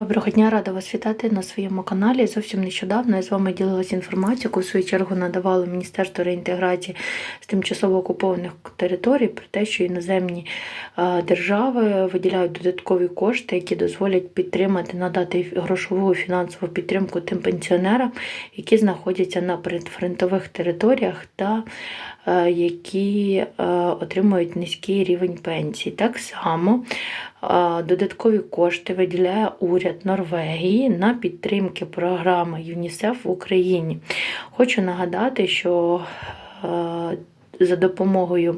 Доброго дня, рада вас вітати на своєму каналі. Зовсім нещодавно я з вами ділилася інформацією, яку в свою чергу надавало Міністерство реінтеграції з тимчасово окупованих територій про те, що іноземні е, держави виділяють додаткові кошти, які дозволять підтримати, надати грошову фінансову підтримку тим пенсіонерам, які знаходяться на предфронтових територіях та е, які е, отримують низький рівень пенсій. Так само додаткові кошти виділяє уряд Норвегії на підтримки програми ЮНІСЕФ в Україні. Хочу нагадати, що е, за допомогою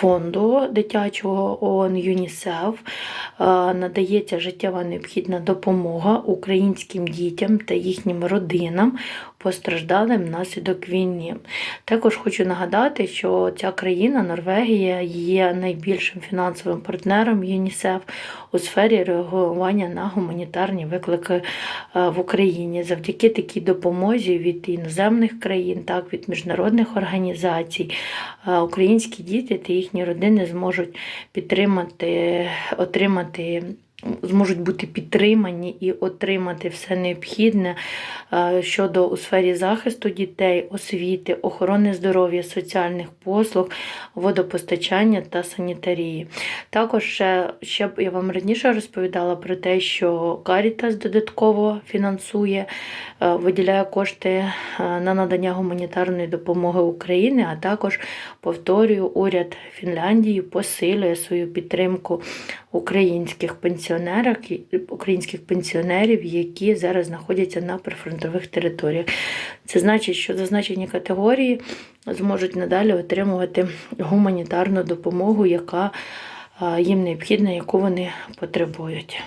фонду дитячого ООН ЮНІСЕФ е, надається життєва необхідна допомога українським дітям та їхнім родинам, постраждалим внаслідок війни. Також хочу нагадати, що ця країна, Норвегія, є найбільшим фінансовим партнером ЮНІСЕФ у сфері реагування на гуманітарні виклики е, в Україні. Завдяки такій допомозі від іноземних країн, так від міжнародних організацій, е, українські діти та їхні родини зможуть підтримати, отримати. Зможуть бути підтримані і отримати все необхідне е, щодо у сфері захисту дітей, освіти, охорони здоров'я, соціальних послуг, водопостачання та санітарії. Також ще, ще я вам раніше розповідала про те, що Карітас додатково фінансує, е, виділяє кошти е, на надання гуманітарної допомоги Україні, а також повторюю, уряд Фінляндії посилює свою підтримку українських пенсіонерів, українських пенсіонерів, які зараз знаходяться на прифронтових територіях. Це значить, що зазначені категорії зможуть надалі отримувати гуманітарну допомогу, яка їм необхідна, яку вони потребують.